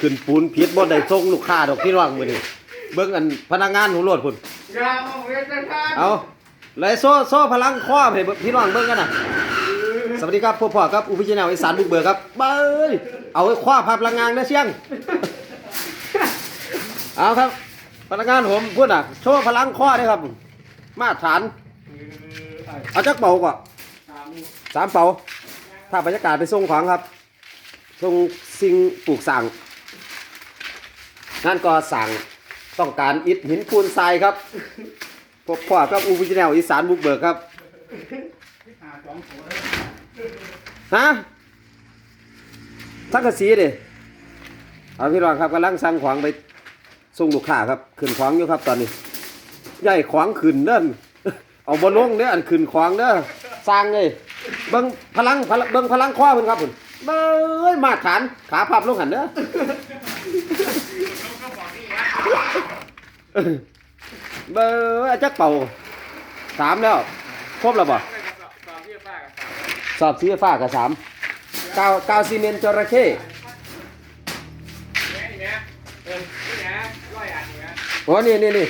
ขึ้นปูนผิดบ่ได้ส่งลูกค้าดอกพี่น้องมื้อนี้เบิ่งอันพนักงานของรถพุ่นยาเอาเวททานเอาเลยโซ่โซ่พลังข้อให้พี่น้องเบิ่งกันน่ะสวัสดีครับพวกพ่อครับอุปชแนลอีสานบุกเบิกครับเบ้ยเอาไว้คว้าภาพลังงานนะเชียง เอาครับ พนักงานผมพูดอะ โชว์พลังข้อด้วยครับ มาตรฐาน เอาจักเป่าก่อนสามเป่าถ้าบรรยากาศไปส่งของครับส่งสิ่งปลูกสั่ง นั่นก็สั่งต้องการอิฐหินปูนทรายครับพบพ่อครับอุปชแนลอีสานบุกเบิกครับฮะสังกะสีดิเอาพี่รองครับกำลังสั่งของไปส่งลูกค้าครับขึ้นของอยู่ครับตอนนี้ใหญ่ของขึ้นเด้อเอาบนลงเด้ออันขึ้นของเด้อสร้างเลยเบิ่งพลังเบิ่งพลังคว้าเพิ่นครับเพิ่น เบ้ยมาตรฐานขาพับลงหันเด้อเบ้ยจักเป่าสามแล้ว ครบแล้วบ่สอบที่ฟ้ากับสามสอบสีฟ้ากับสามกาวกาวซีเมนต์จระเข้แม่นี่แม่เนี่ยอันนี่แม่โอ้นี่นี่นี่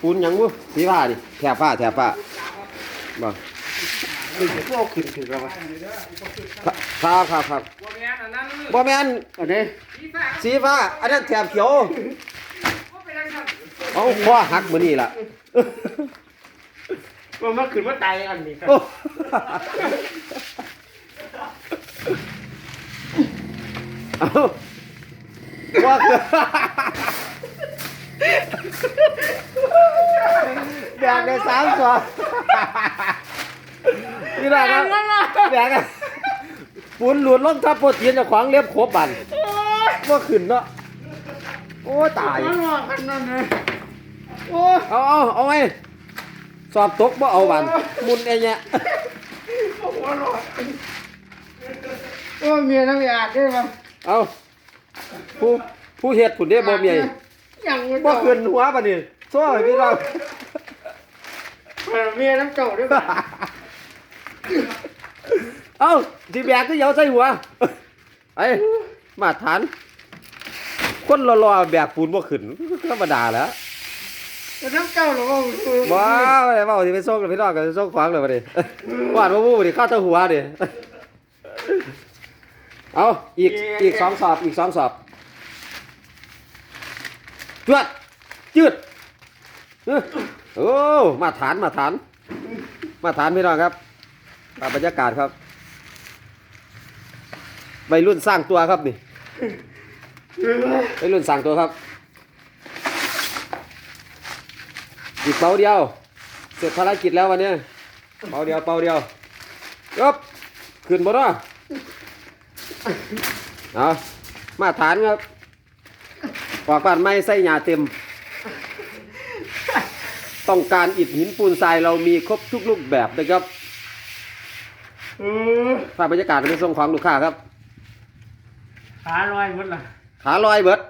ปูนยังบุสีฟ้าดิแถบฟ้าแถบฟ้าบ่ คือพวกขึ้นขึ้นแล้วครับครับครับบัวแม่อันนั้นบ่แม่นอันนี้ที่ฟ้าสีฟ้าอันนั้นแถบเขียวก็ไปนั่งครับเอาคอหักมื้อนี้ล่ะว่ามันขึ้นว่าตายอันนี้ครับโอ้เอาว่าคือแบกได้สามสอบ นี่แหละครับแบกอะปูนหลุดลงทับโปรตีนเจากของเล็บครบบันว่าขึ้นเนาะโอ้ตายมันว่ากันนั่นเลยโอ้เอาเอาเอาไว้สอบตกบ่เอาบันมุนไอ้เนี่ยหัวหลอดโอ้เมียน้ำยาได้ไหมเอาผู้ผู้เฮ็ดผุนได้บ่มีไอ้ยังไม่บ่ขึ้นหัวบัดนี้โซ่ให้พี่น้องเมียน้ำเจ้าด้วยป่ะ เอ้าสิแบกก็เหยาใส่หัวไอ้มาตรฐาน คนรอๆแบกปูนบ่ขึ้นธรรมดาแหล้วน้ำเจ้าหรอว้าวไอ้เว้าสิไปส่งกับพี่น้องก็ส่งขวางเลยบัดนี้วาดบ่วู้บัดนี้เข้าแตะหัวดิเอาอีกอีกสองสอบอีกสองสอบจวดจืดเอ้อโอ้มาตรฐานมาตรฐาน มาตรฐานพี่น้องครับตามบรรยากาศครับ วัยรุ่นสร้างตัวครับนี่วัยรุ่นสร้างตัวครับอีกเป่าเดียว เสร็จภารกิจแล้ววันนี้เป่าเดียวเป่าเดียวยบขึ้นบ่เนาะเอามาตรฐานครับปอกบ้านไม้ใส่หญ้าเต็ม ต้องการอิฐหินปูนทรายเรามีครบทุกรูปแบบนะครับเออภาพบรรยากาศในส่งของลูกค้าครับ ขาลอยหมดละขาลอยเบิด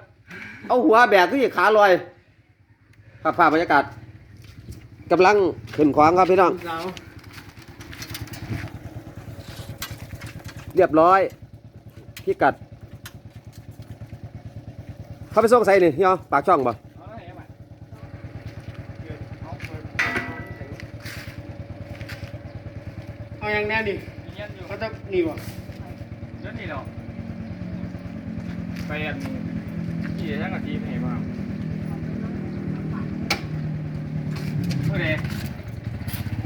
เอาหัวแบกที่ขาลอยภาพภาพบรรยากาศกำลังขึ้นของครับพี่น้อง เราเรียบร้อยพี่กัด เข้าไปส่งใส่นี่เนาะปากช่องบ่เอาอย่างแน่ดิเขาจะนี่วะนั่นนี่เนาะ ไปอันกี่ช่างกับทีมเห็นป่ะโอเค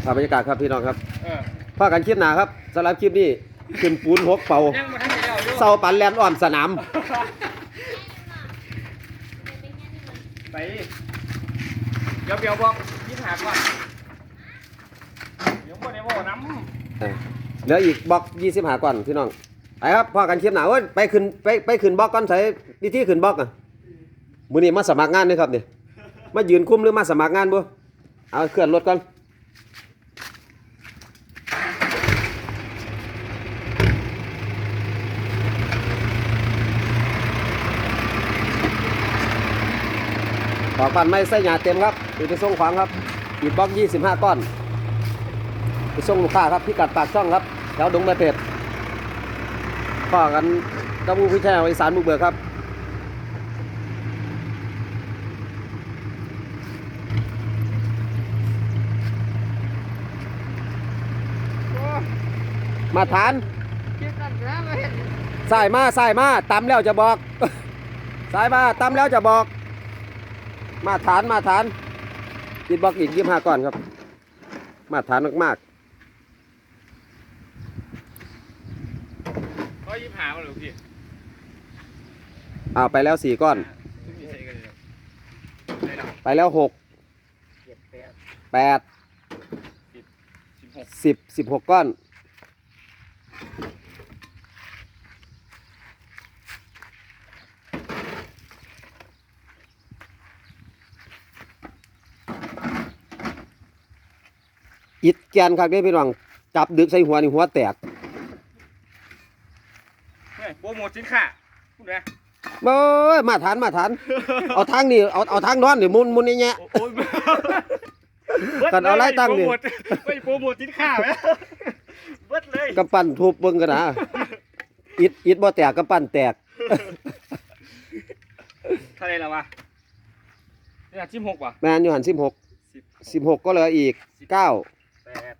ภาพบรรยากาศครับพี่น้องครับเออพากันคลิปหนาครับสำหรับคลิปนี้ขึ้นปูนหกเป่ายังมาทันเดียวอยู่เศร้าปันแลนอ้อมสนาม ไปเดี๋ยวเดี๋ยวบอกยี่หาก่อนเดี๋ยวพวกนี้บอกน้ำเออเหลืออีกบล็อกยี่สิบหาก่อนพี่น้อง ไปครับพอกันคลิปหนาเอ้ยไปขึ้นไปไปขึ้นบล็อกก่อนใส่วิธีขึ้นบล็อกอะมือนี้มาสมัครงานเด้อครับนี่มายืนคุ้มหรือมาสมัครงานบ่เอาเคลื่อนรถก่อนขอปันไม่ใส่หยาเต็มครับเดี๋ยวไปส่งของครับอีกบล็อกยี่สิบห้าก้อนไปส่งลูกค้าครับพิกัดปากช่องครับแถวดงม่เพชร พอกันกับผู้พิชแนลอีสานบุกเบิกครับมาทานสายมาสายมาตำแล้วจะบอกสายมาตำแล้วจะบอก มาทานมาทานกิดบอกอีกยิ้มหาก่อนครับ มาทานมากๆ ขายิบหามาหรือพี่ๆอ้าวไปแล้วสี่ก้อนไม่มีใส่กันเลยได้หรอไปแล้วหกเจ็ดแปดแปดสิบหกสิบสิบหกก้อน อิดแกนครับนี่พี่น้องจับดึกใส่หัวนี่หัวแตกเฮ้ยโป รโมทสินค้าพูดนะเบ้ยมาฐานมาฐาน เอาทางนี่เอาเอาทางนอนนี่มุนมุนนี่แง่ โอ้ยกันเอาไล่ตั้งดิไม่โปรโมทสินค้าไหมเบิดเลยกำปั้นทุบเบิ่งกันนะอิดอิดบ่แตกกำปั้นแตกเท่าไหรแล้ววะนี่สิบหกว่ะแมนอยู่หันสิบหกสิบสิบหกก็เหลืออีกเก้าแปด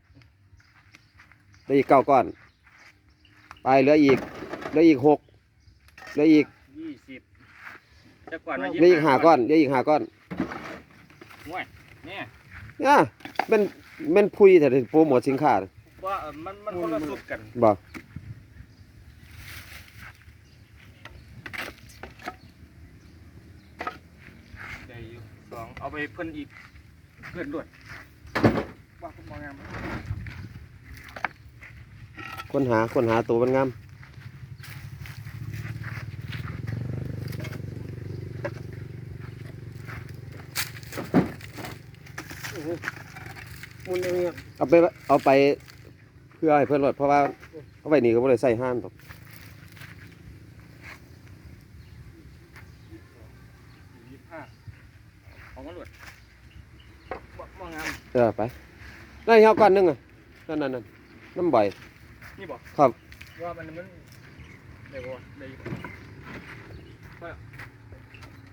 เหลืออีกเก้าก้อน ไปเหลืออีก เหลืออีกหกเหลืออีกยี่สิบจะก่อนมาเหลืออีกห้าก้อนเหลืออีกห้าก้อนห่วยเนี่ยเนี่ยเป็นเป็นพุยแต่โปรโมทสินค้าว่าเออมันมันคนละสุดกันบ่ได้อยู่สองเอาไปเพิ่นอีกเพิ่นด้วยว่าคุณมองงามค้นหาค้นหาตัวมันงาม มุนอย่าง เงี้ยเอาไปเอาไปเพื่อให้เพื่อนรถเพราะว่าเอาไปนี่ก็บ่ได้ใส่ห้านหรอกยี่สิบห้าของตำรวจว่ามองงามเออไปนั่นเฮาก้อนหนึงอะนั่นนั่นนั่นน้ำบ่อยนี่บอกครับว่ามันมันได้บ่ได้อยู่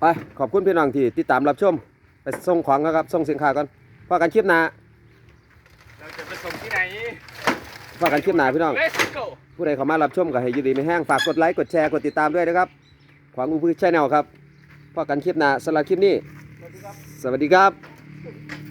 ไปขอบคุณพี่น้องที่ติดตามรับชมไปส่งของครับส่งสินค้าก่อนพอกันคลิปหน้าเราจะไป ส่งที่ไหนพอกันคลิปหน้าพี่น้อง Let's go ผู้ใดเข้ามารับชมก็ให้อยินดีไม่แห้งฝากกดไลค์กดแชร์กดติดตามด้วยนะครับ ขวางอุ้งพื้นชแนลครับพอกันคลิปหน้าสำหรับคลิปนี้ สวัสดีครับสวัสดีครับ